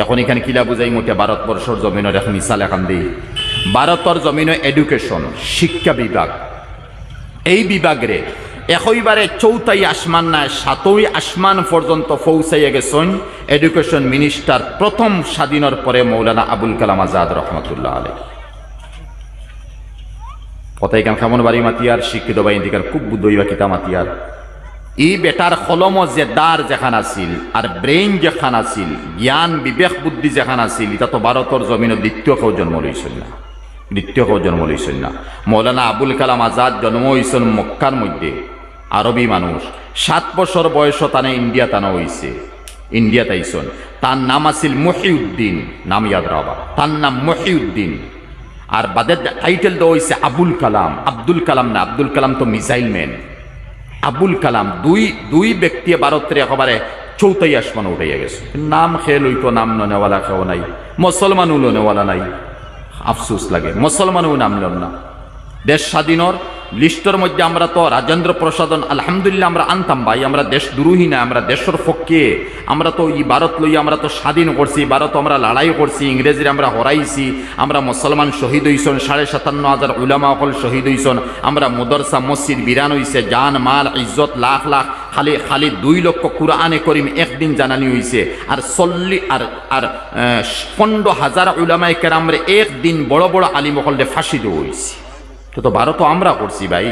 এখন এখানে কিলা বুঝাই মোটে? ভারতবর্ষর জমিনের এখন মিসাল এখন দিই। ভারতর জমিনের এডুকেশন শিক্ষা বিভাগ। এই বিভাগরে একইবারে চৌথাই আসমান নাই, সাতই আসমান পর্যন্ত পৌঁছাইয়া গেছেন এডুকেশন মিনিস্টার প্রথম স্বাধীনের পরে মৌলানা আবুল কালাম আজাদ রহমতুল্লাহ আলী কথাই কান খামন বাড়ি মাতিয়ার? শিক্ষিত দিকার খুব বুদ্ধইবা কিতা মাতিয়ার। ই বেটার কলম যে দার যেখান আছিল আর ব্রেইন যেখান আছিল, জ্ঞান, বিবেক, বুদ্ধি যেখান আছিল এটা তো ভারতের জমিনের দ্বিতীয় কেউ জন্ম লইছিল না। দ্বিতীয় কেউ জন্ম লইছিল না। মৌলানা আবুল কালাম আজাদ জন্ম হয়েছেন মক্কার মধ্যে। আরবি মানুষ। সাত বছর বয়স তানে ইন্ডিয়া তানা হয়েছে ইন্ডিয়া তাইছন তার নাম আছিল মহিউদ্দিন, নাম ইয়াদ রাবা তার নাম মহিউদ্দিন। আর বাদের টাইটেল দেওয়া হয়েছে আবুল কালাম। আব্দুল কালাম না, আব্দুল কালাম তো মিসাইল ম্যান আবুল কালাম দুই দুই ব্যক্তি ভারতের একেবারে চৌতাই আসমান উঠাইয়া গেছে। নাম খেয়ে লইতো নাম নেওয়ালা খেও নাই, মুসলমানও নেওয়ালা নাই। আফসুস লাগে, মুসলমানও নাম লন না। দেশ স্বাধীনর লিস্টের মধ্যে আমরা তো রাজেন্দ্র প্রসাদন, আলহামদুলিল্লাহ আমরা আনতাম ভাই, আমরা দেশ দুরুহী না, আমরা দেশের পক্ষে আমরা তো এই ভারত লই আমরা তো স্বাধীন করছি, ভারত আমরা লড়াই করছি, ইংরেজির আমরা হরাইছি, আমরা মুসলমান শহীদ হইছন সাড়ে সাতান্ন হাজার উলামা অকল শহীদ হইছন আমরা মদরসা মসজিদ বিরান হইছে, জান, মাল, ইজ্জত, লাখ লাখ, খালি খালি দুই লক্ষ কুরআনে করিম একদিন জানানি হইছে, আর চল্লি, আর আর পনেরো হাজার উলামায় কেরামরে একদিন বড় বড় আলিমকলরে ফাঁসি দেওয়া হইছে। তো তো ভারত আমরা করছি ভাই।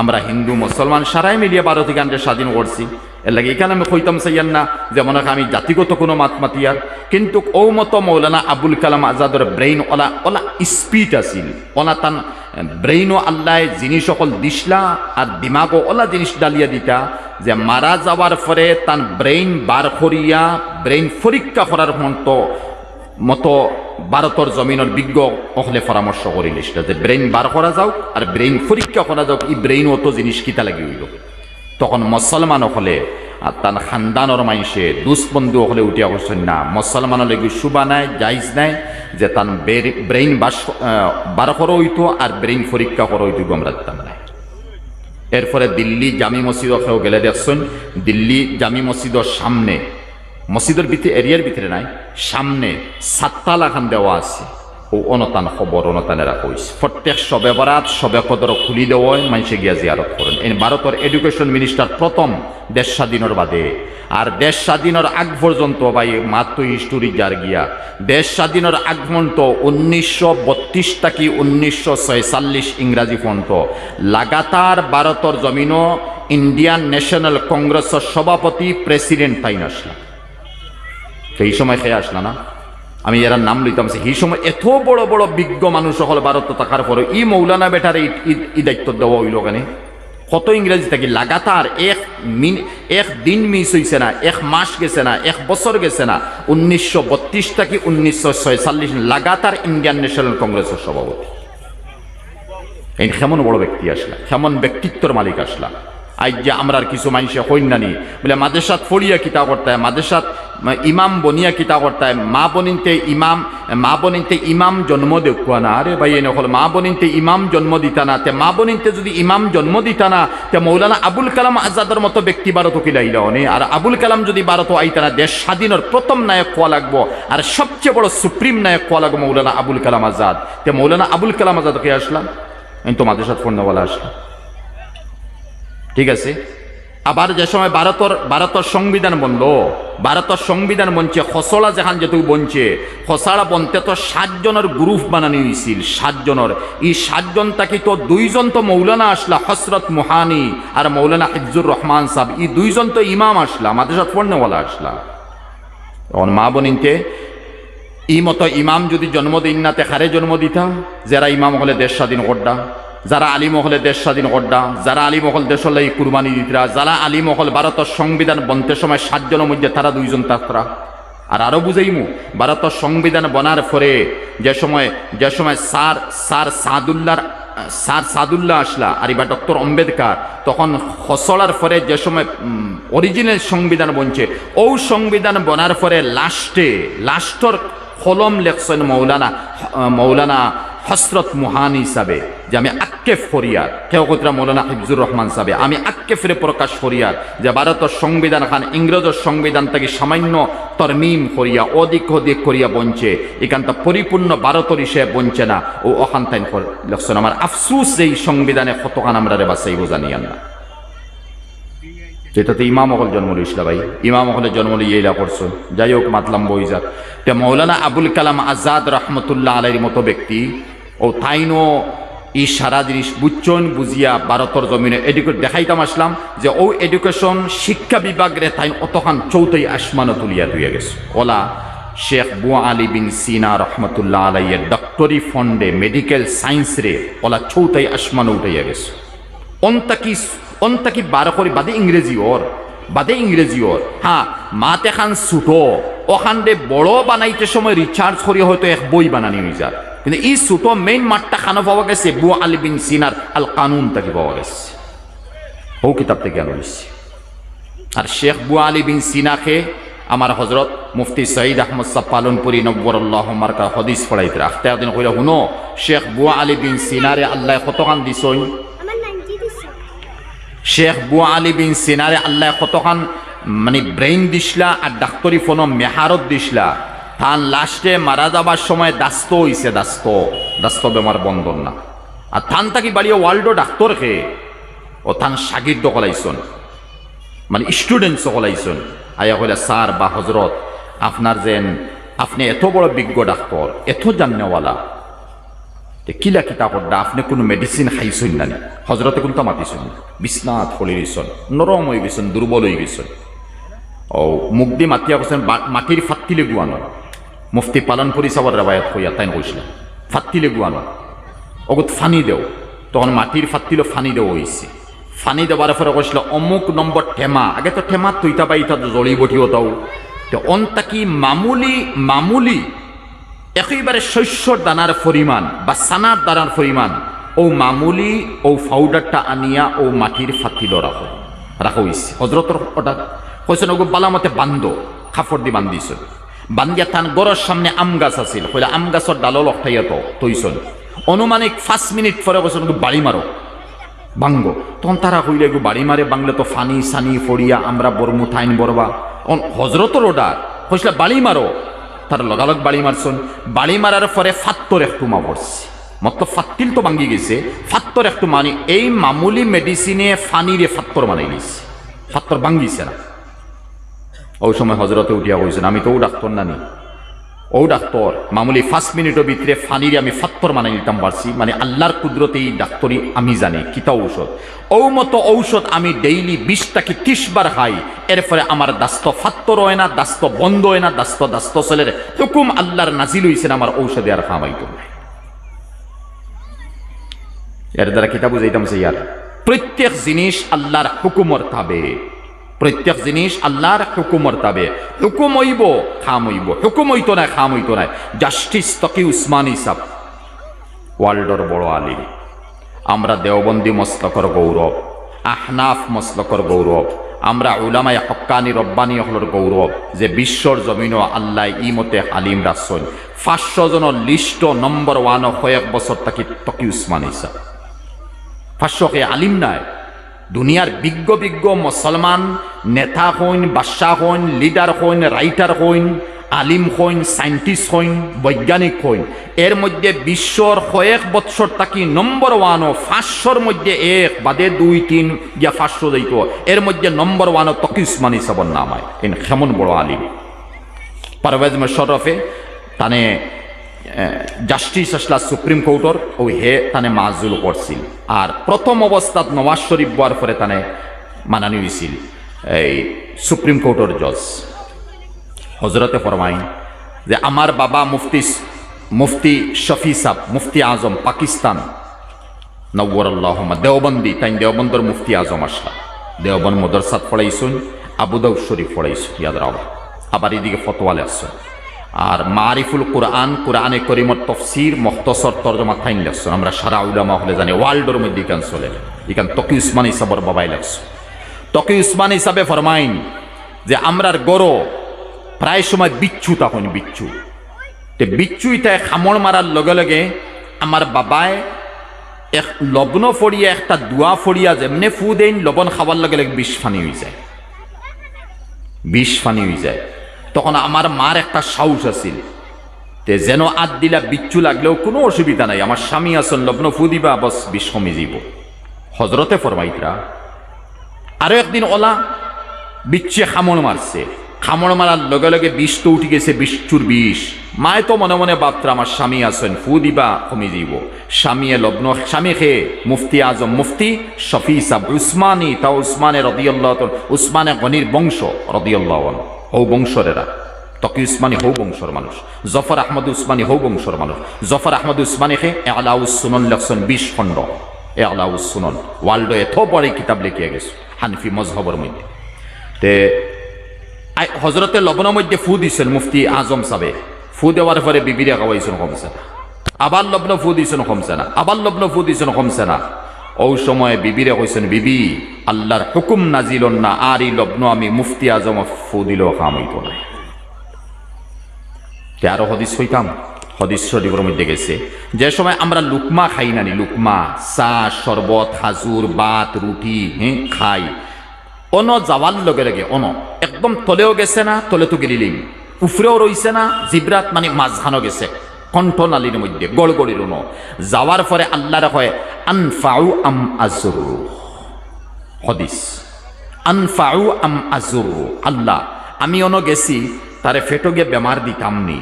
আমরা হিন্দু, মুসলমান, সারাই মিলিয়ে ভারত গানটা স্বাধীন করছি। এর লাগে এখানে আমি কইতাম চাইয়ান না যে মনে হয় আমি জাতিগত কোনো মাত মাতিয়ার। কিন্তু ও মতো মৌলানা আবুল কালাম আজাদর ব্রেইন ওলা ওলা স্পিড আছিল। ওলা তান ব্রেইনও আল্লাহ জিনিস অকল দিসলা আর দিমাগও ওলা জিনিস ডালিয়া দিতা, যে মারা যাওয়ার পরে তান ব্রেইন বার করিয়া ব্রেইন পরীক্ষা করার মতো মতো ভারতের জমিনের বিজ্ঞ অহলে পরামর্শ করিল যে ব্রেইন বার করা যাও আর ব্রেইন পরীক্ষা করা যাও এই ব্রেইন অত জিনিস কিতা লাগি হইল তখন মুসলমান হলে আর তার খানদানর মাইসে দুষ্বন্ধু হলে উঠিয়া বসছেন না মুসলমানের লেগে শুবা নাই জাইজ নাই, যে তার ব্রেইন বাস বার করা হইতো আর ব্রেইন পরীক্ষা করা হইতো আমরা দিতাম নাই এরপরে দিল্লি জামি মসজিদ গেলে দেখছেন দিল্লি জামি মসজিদের সামনে মসজিদের ভিতরে, এরিয়ার ভিতরে নাই, সামনে সাতটা লাখান দেওয়া আছে। ও অনতান খবর অনতানেরা কইস প্রত্যেক সবে বরাত, সবে কদর খুলি দেওয়ায় মানুষে গিয়া জিয়ারত করেন। এই ভারতের এডুকেশন মিনিস্টার প্রথম দেশ স্বাধীনের বাদে। আর দেশ স্বাধীনের আগ পর্যন্ত ভাই মাত্র হিস্টোরি যার গিয়া, দেশ স্বাধীনের আগ পর্যন্ত উনিশশো বত্রিশ থাকি উনিশশো ছয়চল্লিশ ইংরাজি পর্যন্ত লাগাতার ভারতের জমিনও ইন্ডিয়ান ন্যাশনাল কংগ্রেসের সভাপতি প্রেসিডেন্ট আসলাম। সেই সময় খেয়ে আসলা না? আমি এরা নাম লইতাম সেই সময় এত বড় বড় বিজ্ঞ মানুষ সকল ভারত থাকার পরে ই মৌলানা বেটার ই দায়িত্ব দেওয়া হইল কেন? কত ইংরেজি থাকি, লাগাতার এক মিন, এক দিন মিস হয়েছে না, এক মাস গেছে না, এক বছর গেছে না, উনিশশো বত্রিশ থেকে উনিশশো ছয়চল্লিশ লাগাতার ইন্ডিয়ান ন্যাশনাল কংগ্রেসের সভাপতি। এই কেমন বড় ব্যক্তি আসলা, কেমন ব্যক্তিত্বর মালিক আসলা। আজ যে আমরা কিছু মানুষে হইনানি বলে মাদেশাত ফড়িয়া কিতা করতে হয়? মাদেশাত ইমাম বনিয়া কিতা করতে হয় মা বনিনতে ইমাম, মা বনিনতে ইমাম জন্ম দেখুয়া না। আরে ভাই, এনে হল মা বনিনতে ইমাম জন্ম দিতা না। তে মা বনিনতে যদি ইমাম জন্ম দিতা না, তে মৌলানা আবুল কালাম আজাদের মতো ব্যক্তি ভারত কিলাইলা অনে আর আবুল কালাম যদি ভারত আইতা না, দেশ স্বাধীনের প্রথম নায়ক কোয়া লাগবো। আর সবচেয়ে বড় সুপ্রিম নায়ক কোয়া লাগবো মৌলানা আবুল কালাম আজাদ। তে মৌলানা আবুল কালাম আজাদ কে আসলাম। আমি তোমাদের সাথে ফোন আসলাম। ঠিক আছে? আবার যে সময় ভারতর ভারতের সংবিধান বন্ধ ভারতের সংবিধান বনছে খসড়া যেখান যেহেতু বনছে, খসড়া বনতে তো সাতজনের গ্রুপ বানানি হয়েছিল সাতজনের। এই সাতজন তাকে তো দুইজন তো মৌলানা আসলা হসরত মোহানি আর মৌলানা হিজুর রহমান সাহ এই দুইজন তো ইমাম আসলা আমাদের সাথে পড়নেওয়ালা আসলা। তখন মা বনিনতে ই মতো ইমাম যদি জন্ম দিন না তে খারে জন্ম দিতা, যারা ইমাম হলে দেশ স্বাধীন করডা যারা আলিমহলে দেশ স্বাধীন করডা যারা আলিমহল দেশের লাগি কুরবানি দিতরা, যারা আলিমহল ভারতের সংবিধান বনতে সময় সাতজনের মধ্যে তারা দুইজন তাত্রা আর আরও বুঝাইমু ভারতের সংবিধান বনার পরে যে সময় যে সময় স্যার স্যার সাদুল্লার, স্যার সাদুল্লাহ আসলা, আর এবার ডক্টর আম্বেদকার, তখন খসড়ার পরে যে সময় অরিজিনাল সংবিধান বনছে ও সংবিধান বনার পরে লাস্টে, লাস্টর কলম লেখছেন মৌলানা মৌলানা হসরত মুহান হিসাবে যে আমি আক্কেফ ফরিয়ার কেউ কতরা মৌলানা হিফজুর রহমান সাহেব। আমি আক্কেফের প্রকাশ ফরিয়ার যে ভারতের সংবিধান খান ইংরেজের সংবিধান থেকে সামান্য তরমিম করিয়া, অধিক অধিক করিয়া বঞ্চে। এখানটা পরিপূর্ণ ভারতের হিসেবে বঞ্চে না। ও অখান তাইন লেখছেন আমার আফসুস যেই সংবিধানে কতখান আমরা রে বাসাইব জানিয়ান না যেটাতে ইমাম অকল জন্ম লইছিল ভাই। ইমাম অকলের জন্ম লিয়ে ইলা করছ। যাই হোক, মাতলাম বই যাক। তে মৌলানা আবুল কালাম আজাদ রহমতুল্লাহ আলাইর মতো ব্যক্তি, ও তাইনও ই সারা জিনিস বুঝছন বুঝিয়া ভারতর জমিনে এডুকেট দেখাইতাম আসলাম যে ও এডুকেশন শিক্ষা বিভাগরে তাই অতখান চৌথই আসমানও তুলিয়া তুইয়া গেছে। ওলা শেখ বুয়া আলী বিন সিনা রহমতুল্লাহ আলাইয়ের ডক্টরি ফন্ডে মেডিকেল সায়েন্স রে ওলা চৌথাই আসমানও উঠাইয়া গেছে। অন্তাকি অন্তাকি বার করে বাদে ইংরেজি ওর বাদে ইংরেজি ওর হ্যাঁ মাত এখান ছুটো ওখান বড় বানাইতে সময় রিচার্জ করি হয়তো এক বই বানানি হয়ে যায় কিন্তু এই ছুটো মেইন মাঠটা খানো পাওয়া গেছে বু আলী বিন সিনার আল কানুন তাকে পাওয়া গেছে ও কিতাব থেকে হয়েছে আর শেখ বু আলী বিন সিনাকে আমার হজরত মুফতি সঈদ আহমদ সাহ পালনপুরি নব্বরল্লাহ মার্কা হদিস পড়াইতে রাখতে একদিন কইরা শুনো শেখ বুয়া আলী বিন সিনারে আল্লাহ কতখান দিছই শেখ বুয়া আলী বিন সিনারে আল্লাহ কতখান মানে ব্রেইন দিসলা আর ডাক্তরি ফোন মেহারত দিসলা থান লাস্টে মারা যাবার সময় দাস্ত হইছে দাস্ত। দাস্ত বেমার বন্ধন না। আর থান তাকি বাড়িয়ে ওয়ার্ল্ডও ডাক্তর খে? ও থান সাগির কলাইছন। মানে স্টুডেন্ট সকলাইছন আয়া কইলা, স্যার বা হজরত আপনার যেন, আপনি এত বড় বিজ্ঞ ডাক্তার, এত জানেওয়ালা কিলা কিতাপত দা আপনি কোনো মেডিসিন খাইছই নানি হজরতে কোনটা মাতিছন বিশ্বনাথ ফলি গেছন নরম হয়ে গেছেন দুর্বল হয়ে গেছেন ও মুখ দিয়ে মাতিয়া কৈছেন বা- মাটির ফাত্তিলে গুয়ানো মুফতি পালন করি চাবার রেবায়ত হইয়া তাই কৈছিলেন ফাত্তিলে গুয়ানো, অগত ফানি দেও। তখন মাটির ফাত্তিলে ফানি দেও হয়েছে ফানি দেওয়ার পরে কৈছিল অমুক নম্বর ঠেমা, আগে তো ঠেমা তুইতা পাই, ইতা জড়ি বটিও তাও। তো অন্তাকি মামুলি মামুলি একেবারে শস্যর দানার পরিমাণ বা সানার দানার পরিমাণ, ও মামুলি ও ফাউডারটা আনিয়া ও মাটির ফাতিল রাখো, রাখা হজরতর ওটা কইছেন ওগো বালামতে বান্ধ খাফর দি বান্ধিছ। বান্ধিয়া থান গড়ের সামনে আম গাছ আছিল। কইলে, আম গাছর ডালও লখাইয়া তো তৈছন অনুমানিক পাঁচ মিনিট পরে ওগো বাড়ি মারো বাঙ্গ তখন তারা কইলে, গো বাড়ি মারে বাংলে তো ফানি সানি ফড়িয়া আমরা বরমু থাইন বরবা অন হজরতর ওডার কইসলা বাড়ি মারো তার লগালগ বাড়ি মারছন বাড়ি মারার পরে ফাত্তর একটু মা পড়ছে মত ফাত্তিল তো ভাঙ্গি গেছে। ফাত্তর একটু মানি, এই মামুলি মেডিসিনে ফানিরে ফাত্তর বানাই নিছে ফাত্তর ভাঙ্গিছে না। ওই সময় হজরতে উঠিয়া কইছেন আমি তো ও ডাক্তার নানি। ও ডাক্তার মামুলি পাঁচ মিনিটের ভিতরে ফানিরে আমি ফাত্তর মানাই নিতাম পারছি মানে আল্লাহর কুদরতে এই ডাক্তরি আমি জানি, কিতা ঔষধ। ও মতো ঔষধ আমি ডেইলি বিশটাকে ত্রিশ বার খাই এরপরে আমার দাস্ত ফাত্তর হয় না, দাস্ত বন্ধ হয় না, দাস্ত দাস্ত চলে হুকুম আল্লাহর নাজিল হইছেন আমার ঔষধে আর খামাইতো না এর দ্বারা কিতা বুঝাইতাম সে ইয়ার প্রত্যেক জিনিস আল্লাহর হুকুমর তাবে। প্রত্যেক জিনিস আল্লাহর হুকুমর তাবে হুকুম হইব, খাম হইব। হুকুম হইতো না খাম হইতো না জাস্টিস তকি উসমানী সাহ ওয়ার্ল্ডর বড় আলিম। আমরা দেওবন্দি মস্তকর গৌরব, আহনাফ মস্তকর গৌরব। আমরা উলামায় হক্কানি রব্বানি হলর গৌরব, যে বিশ্বর জমিন আল্লাহ ই মতে আলিম রাসন পাঁচশো জনের লিস্ট নম্বর ওয়ান কয়েক বছর তাকি তকি উসমান ইসা পাঁচশো কে আলিম নাই। দুনিয়ার বিজ্ঞ বিজ্ঞ মুসলমান, নেতা হইন বাদশাহ হইন, লিডার হইন, রাইটার হইন, আলিম হইন, সাইন্টিস্ট হইন, বৈজ্ঞানিক হইন। এর মধ্যে বিশ্বর কয়েক বৎসর তাকি নম্বর ওয়ানও পাঁচশোর মধ্যে এক, বাদে দুই, তিন, গিয়া পাঁচশো যাইত। এর মধ্যে নম্বর ওয়ানও তকি উসমানী সাবর নাম হয়। এন কেমন বড় আলিম। পারভেজ মুশরফে তানে জাস্টিস আসলা সুপ্রিম কোর্টর ও হে তানে মাজুল করছিল আর প্রথম অবস্থাত নওয়াজ শরীফ বোয়ার পরে তানে মানানি হয়েছিল এই সুপ্রিম কোর্টর জজ হজরতে ফরমাইন যে আমার বাবা মুফতি মুফতি শফি সাহ মুফতি আজম, পাকিস্তান। নব্বরল্লাহ দেওবন্দি তাই দেওবন্দর মুফতি আজম আসলা। দেওবন মদরসাদ পড়াইছুন আবুদাউ শরীফ পড়াইছুন ইয়াদ রাও আবার এদিকে ফতোয়ালে আসছেন আর মারিফুল কোরআন, কোরআনে করিমর তফসির মখতসর তর্জমা থাইন লাগছেন আমরা সারা উলামা হলে জানি, ওয়ার্ল্ডের মধ্যে ইকান চলে ইকান তকি উসমান হিসাবর বাবাই লাগছে তকি উসমান হিসাবে ফরমাইন যে, আমরার গরো প্রায় সময় বিচ্ছু তখন বিচ্ছু। তে বিচ্ছু ইতায় খামড় মারার লগে লগে আমার বাবায় এক লবণ ফড়িয়া, একটা দুয়া ফড়িয়া যেমনে ফু দেন লবণ খাবার লগে লগে বিষ ফানি হয়ে যায়। বিষ ফানি হয়ে যায়। তখন আমার মার একটা সাহস আছিল। তে যেন আদ দিলা বিচ্ছু লাগলেও কোনো অসুবিধা নাই, আমার স্বামী আসন লগ্ন ফু দিবা বস, বিষ কমে যাব। হজরতে ফরমাইতরা, আরও একদিন ওলা বিচ্ছে খামড় মারছে। খামড় মারার লগে লগে বিষ তো উঠে গেছে, বিষ্ঠুর বিষ। মায় তো মনে মনে বাপত্রা আমার স্বামী আছেন ফু দিবা কমে দিব স্বামীয়ে লগ্ন স্বামী খে মুফতি আজম মুফতি শফি সাব উসমানী তা উসমানে রদিয়াল্লাহ উসমানে গনির বংশ রদিয়াল্লাহ ও বংশরেরা তকি উসমানী হৌ বংশর মানুষ। জফর আহমদ উসমানী হৌ বংশর মানুষ। জফর আহমদ উসমানী খে আলাউস সুনন লেখছেন বিশ খণ্ড। এ আলাউস সুনন। ওয়ার্ল্ড এত বড় এই কিতাব লিখিয়া গেছে, হানফি মজহবর মধ্যে। তে হজরতে লবণের মধ্যে ফু দিছেন মুফতি আজম সাবে ফু দেওয়ার পরে বিবিরে খাওয়াইছেন কমছে আবার লগ্ন ফু দিছেন কমছে না। আবার লগ্ন ফু দিছেন কমছে না। ও সময় বিবিরে কইছেন, বিবি, আল্লাহর হুকুম নাজিল না আর এই লগ্ন আমি মুফতি আজম ফু দিলেও কাম হইত না। তে আরও হদিস হইতাম, হদিস শরীফের মধ্যে গেছে। যে সময় আমরা লুকমা খাই নানি লুকমা, চা, শরবত হাজুর বাত রুটি হ্যাঁ খাই। অন যাওয়ার লগে লগে, অন, একদম তলেও গেছে না তলে তো গেলিলিম উফরেও রইছে না, জিব্রাত মানে মাঝখানো গেছে। কণ্ঠ নালির মধ্যে গড়গড়ির অন যাওয়ার পরে আল্লাহরে কয়, আনফাউ আম আজরু। হদিস আনফাউ আম আজরু। আল্লাহ, আমি অন গেছি তারে ফেটো গিয়ে বেমার দিতাম নি।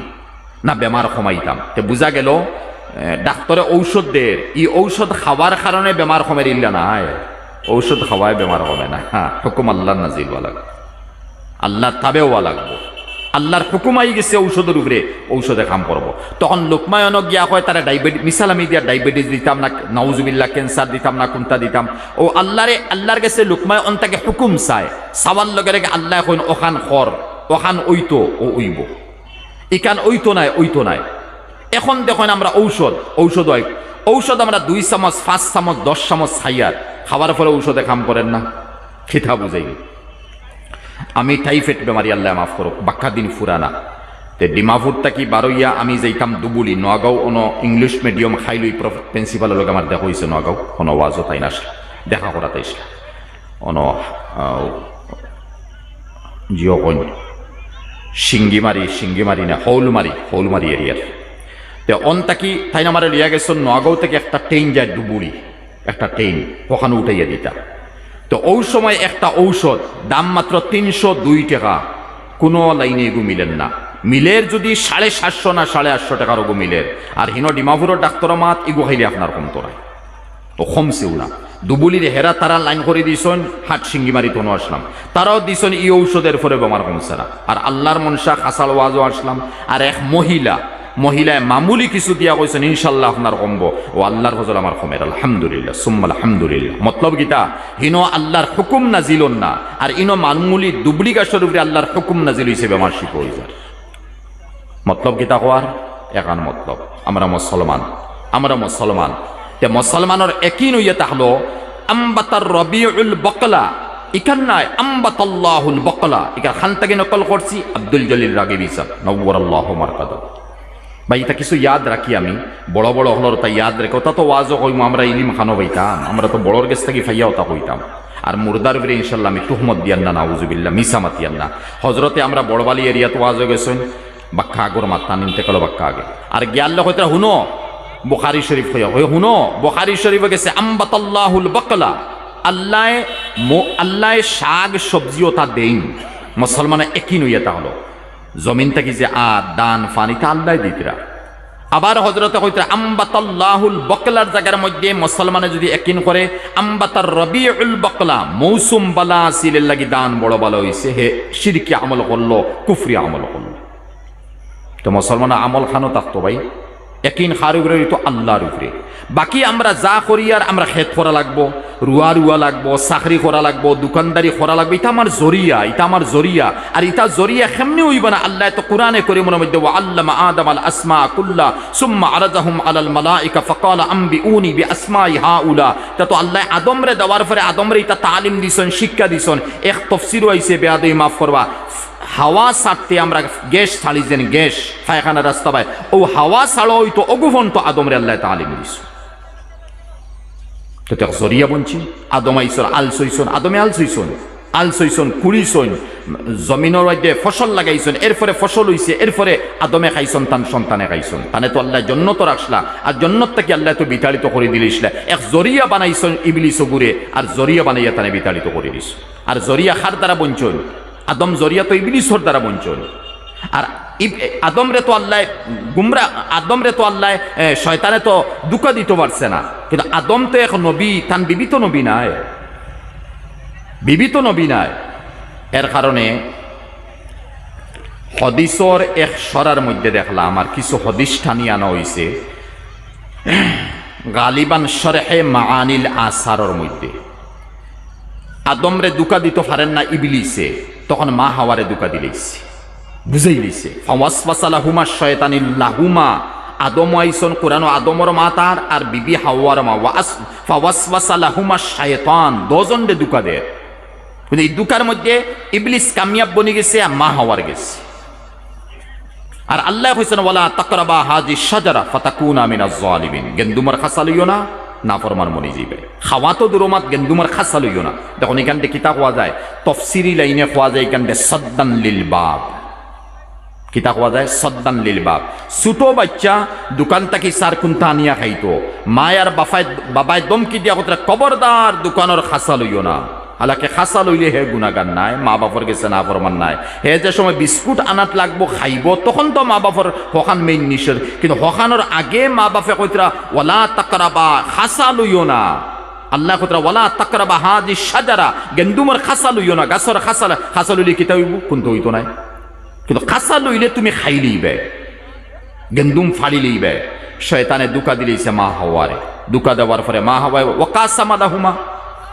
না বেমার কমাইতাম তে বুঝা গেল ডাক্তরে ঔষধ দে ই ঔষধ খাওয়ার কারণে বেমার কমে দিল না ঔষধ খাওয়ায় বেমার হবে না হ্যাঁ হুকুম আল্লাহ নাজিল লাগবে। আল্লাহ তাবেও লাগবো। আল্লাহর হুকুম আই গেছে ঔষধের উপরে ঔষধে কাম করব। তখন লোকমায়ন গিয়া হয় তারা ডায়াবেটিস মিসাল আমি দিয়া ডায়াবেটিস দিতাম না, নাউজুবিল্লাহ, ক্যান্সার দিতাম না কোনটা দিতাম। ও আল্লাহরে, আল্লাহর কাছে লোকমায়ন তাকে হুকুম চায় সাওয়ার লগে লগে আল্লাহ এখন ওখান খর, ওখান ওইতো ও উইব ইকান ওইতো নাই ওইতো নাই। এখন দেখুন আমরা ঔষধ ঔষধ হয়। ঔষধ আমরা দুই চামচ, পাঁচ চামচ, দশ চামচ খাইয়ার। খাওয়ার ফলে ঔষধে কাম করেন না। খিথা বুঝাই আমি টাইফয়েড বেমারি, আল্লাহ মাফ করো বাক্কা দিন ফুরানা। তে ডিমাপুরটা কি বারইয়া, আমি যাইতাম দুবুলি নগাঁও অন ইংলিশ মিডিয়াম খাইলই প্রিন্সিপালের লগে আমার দেখা হয়েছে নগাঁও অন ওয়াজও তাই নাসলা দেখা করা তাইসলা অন জিও কইন সিঙ্গিমারি সিঙ্গিমারি না, হৌলমারি হৌলমারি এরিয়ার। তে অন তাকি তাই আমার লিয়া গেছে নগাঁও থেকে একটা ট্রেন যায় ডুবুরি একটা ট্রেন, ওখানে উঠাইয়া দিতা। তো ওই সময় একটা ঔষধ, দাম মাত্র তিনশো দুই টাকা। কোনো লাইনে এগু মিলেন না। মিলের যদি সাড়ে সাতশো না সাড়ে আটশো টাকার ওগু মিলের। আর হিনো ডিমাপুরের ডাক্তার মাত এগু খাইলে আপনার কমতো নাই ও কমছেও না দুবুলির হেরা তারা লাইন করে দিছন, হাট সিঙ্গি মারি তনু আসলাম। তারাও দিছন ই ঔষধের পরে বেমার কমছে না। আর আল্লাহর মনসা খাসাল ওয়াজও আসলাম। আর এক মহিলা মহিলায় মামুলি কিছু দিয়া কইছেন ইনশাল্লাহ আপনার কমবো। ও আল্লাহর ফজল আমার কমের, আলহামদুলিল্লাহ, সুম্মা আলহামদুলিল্লাহ। মতলব গীতা হিনো আল্লাহর হুকুম নাজিল না, আর ইনো মামুলি গাছের উপরে আল্লাহর হুকুম নাজিল হিসেবে আমার শিখ মতলব গীতা হওয়ার একান মতলব। আমরা মুসলমান আমরা মুসলমান। তে মুসলমানের একই নইয়া তাহলো, আম্বাতার রবিউল বকলা ইকান নাই আম্বাতাল্লাহুল বকলা। ইকা খান নকল করছি, আব্দুল জলিল রাগিবি সাহ নব্বর আল্লাহ মারকাদ। বা এটা কিছু ইয়াদ রাখি আমি। বড় বড় হলর তা ইয়াদ রেখে, ওটা তো ওয়াজও কইম, আমরা ইলিম খানো হইতাম আমরা তো বড়র গেছ থাকি ফাইয়া ওটা হইতাম আর মুর্দার উপরে ইনশাল্লাহ আমি তুহমত দিয়ান না নাউজুবিল্লা মিসা মাতিয়ান না। হজরতে আমরা বড়বালি এরিয়াত ওয়াজও গেছেন, বাক্কা আগর মাত্তা নিতে কলো বাক্কা আগে। আর গিয়াল্ল হইতে হুনো, বুখারি শরীফ হইয়া হয়ে হুনো, বুখারি শরীফে গেছে, আম্বাতাল্লাহুল বকলা, আল্লাহ আল্লাহ শাক সবজিও তা দেইন। মুসলমানে একই নইয়া তা হলো। জমিন থেকে যে আ দান ফানি তা আল্লাহ দিতরা আবার হজরত কইতে, আম্বাতাল্লাহুল বকলার জায়গার মধ্যে মুসলমানে যদি একিন করে, আম্বাতার রবিউল বকলা, মৌসুম বালা সিলের লাগি দান বড় বালো হইছে। হে সিরকি আমল করল, কুফরি আমল করল। তো মুসলমান আমল খানো থাকতো ভাই। একিন খার উপরে তো আল্লাহর উপরে বাকি আমরা যা করি আর আমরা খেত করা লাগবো রুয়া রুয়া লাগবো চাকরি করা লাগবো দোকানদারি করা লাগবো এটা আমার জরিয়া এটা আমার জরিয়া আর এটা জরিয়া কেমনি হইব না, আল্লাহ তো কোরআনে করে মনে মধ্যে আল্লাহ আদম আল আসমা কুল্লা, সুম্মা আরাজাহুম আলাল মালাইকা ফাকালা আম্বিউনি বি আসমাই হাউলা। তা তো আল্লাহ আদমরে দেওয়ার পরে আদমরে এটা তালিম দিছন, শিক্ষা দিছন। এক তফসিরও আইছে বেয়াদই মাফ করবা। হাওয়া ছাড়তে আমরা গ্যাস ছাড়ি যেন গ্যাস পায়খানা রাস্তা পায়। ও হাওয়া ছাড়ো ওই তো অগুভন তো আদমরে আল্লাহ তালিম দিছ তো তেক জরিয়া বঞ্চি আদম আইসন আল সইসন, আদমে আল সইসন আল সইসন কুড়িছন জমিনের মধ্যে ফসল লাগাইছন, এরপরে ফসল হইছে, এরপরে আদমে খাইছন, তান সন্তানে খাইছন। তানে তো আল্লাহ জন্নত রাখলা আর জন্নত থেকে আল্লাহ তো বিতাড়িত করে দিলিসলা। এক জরিয়া বানাইছন ইবলিস গুরে আর জরিয়া বানাইয়া তানে বিতাড়িত করে দিস। আর জরিয়া খার দ্বারা বঞ্চন আদম জরিয়া তো ইবলিসর দ্বারা বঞ্চন আর ইব- আদম রে তো আল্লাহ গুমরা আদম রে তো আল্লাহ শয়তানে তো দুঃখ দিতে পারছে না। কিন্তু আদম তো এখন নবী, তান বিবিত নবী নাই। বিবিত নবী নাই। এর কারণে হদিসর এক সরার মধ্যে দেখলাম, আর কিছু হদিস টানি আনা হয়েছে গালিবান সরহে মাআনিল আসারর মধ্যে। আদমরে দুকা দিতে পারেন না ইবলিসে। তখন মা হাওয়ারে দুকা দিলেইছে বুঝাই লিছে ফাওয়াসওয়াসালাহুমা শয়তানিল্লাহুমা আদম আইসন কোরআন আদমর মা তার আর বিবি হাওয়ার মা। ওয়াস ফাওয়াসওয়াসালাহুমা শয়তান। দুজন দে দুকা দে কিন্তু এই দুকার মধ্যে ইবলিস কামিয়াব বনি গেছে আর মা হাওয়ার গেছে। আর আল্লাহ কইছেন, ওয়ালা তাকরাবা হাজি শাজারা ফাতাকুনা মিনাজ জালিমিন গেন্দুমার খাসা লইও না। না ফরমার মনে জিবে। খাওয়া তো দুরমাত গেন্দুমার খাসা লইও না। দেখুন থেকে কিতা কোয়া যায় তফসিরি লাইনে কোয়া যায় এখান থেকে সদ্দান লিল বাপ কিতা কোয়া যায় সদ্দান লিল বাপ ছোট বাচ্চা দোকান থাকি সার কুন্তা আনিয়া খাইতো। মায়ার বাফায় বাবায় দমকি দিয়া কথা কবরদার দোকানের খাসা লইও না। হালাকে খাসা লইলে হে গুণাগান নাই, মা বাপর গেছে না ফরমান নাই। হে যে সময় বিস্কুট আনাত লাগবো খাইব, তখন তো মা বাপর হকান মেইন নিষেধ কিন্তু হকানোর আগে মা বাপে কইতরা ওলা তাকরাবা, খাসা লইও না। আল্লাহ কইতরা ওলা তাকরাবা হাজি সাজারা গেন্দুমর খাসা লইও না গাছর খাসা খাসা লইলে কিতা হইব কোনটো হইতো নাই। কিন্তু খাসা লইলে তুমি খাই লইবে, গেন্দুম ফাড়ি লইবে। শয়তানে দুকা দিলেছে মা হাওয়ারে। দুকা দেওয়ার পরে মা হওয়ায় ও হাওয়ায় ওয়াকাসামাদাহুমা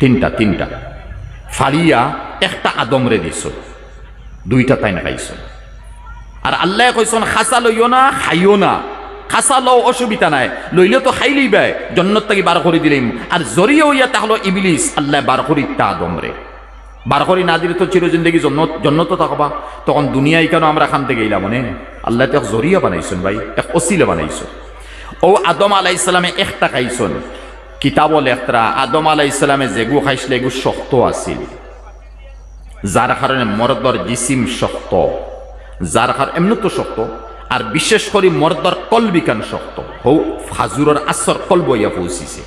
তিনটা তিনটা। ফাড়িয়া একটা আদমরে দিছ দুইটা তাই না খাইছ আর আল্লাহ কইসন খাসা লইও না, খাইও না। খাসা লও, অসুবিধা নাই। লইলে তো খাই লইবে জন্নত থেকে বার করে দিলেন আর জরিয়ে হইয়া তাহলে ইবলিস, আল্লাহ বার করি তা আদমরে। বার করি না দিলে তো চির জন্নত জন্নত থাকবা। তখন দুনিয়ায় কেন আমরা খান থেকে গেলাম মানে আল্লাহ তো এক জরিয়া বানাইছেন ভাই, এক অসিলে বানাইছেন। ও আদম আলাই ইসলামে একটা খাইছন। কিতাব লেখরা আদম আলাই ইসলামে যেগু খাইছিল, এগু শক্ত আছিল। যার কারণে মর্দর জিসিম শক্ত। যার কারণে এমনি তো শক্ত। আর বিশেষ করে মর্দর কলবিকান শক্ত। হৌ খাজুরের আসর কল বইয়া পৌঁছিছে।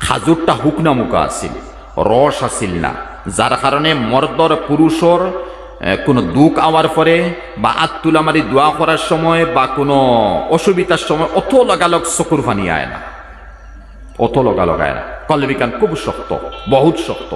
খাজুরটা হুকনা মুখা আছিল। রস আছিল না। যার কারণে মর্দর পুরুষর কোনো দুঃখ আওয়ার পরে বা আত তুলামারি দোয়া করার সময়, বা কোনো অসুবিধার সময় অত লগালগ চকুর পানি আয় না। অত লগা লগায় না কলবিকান খুব শক্ত বহুত শক্ত।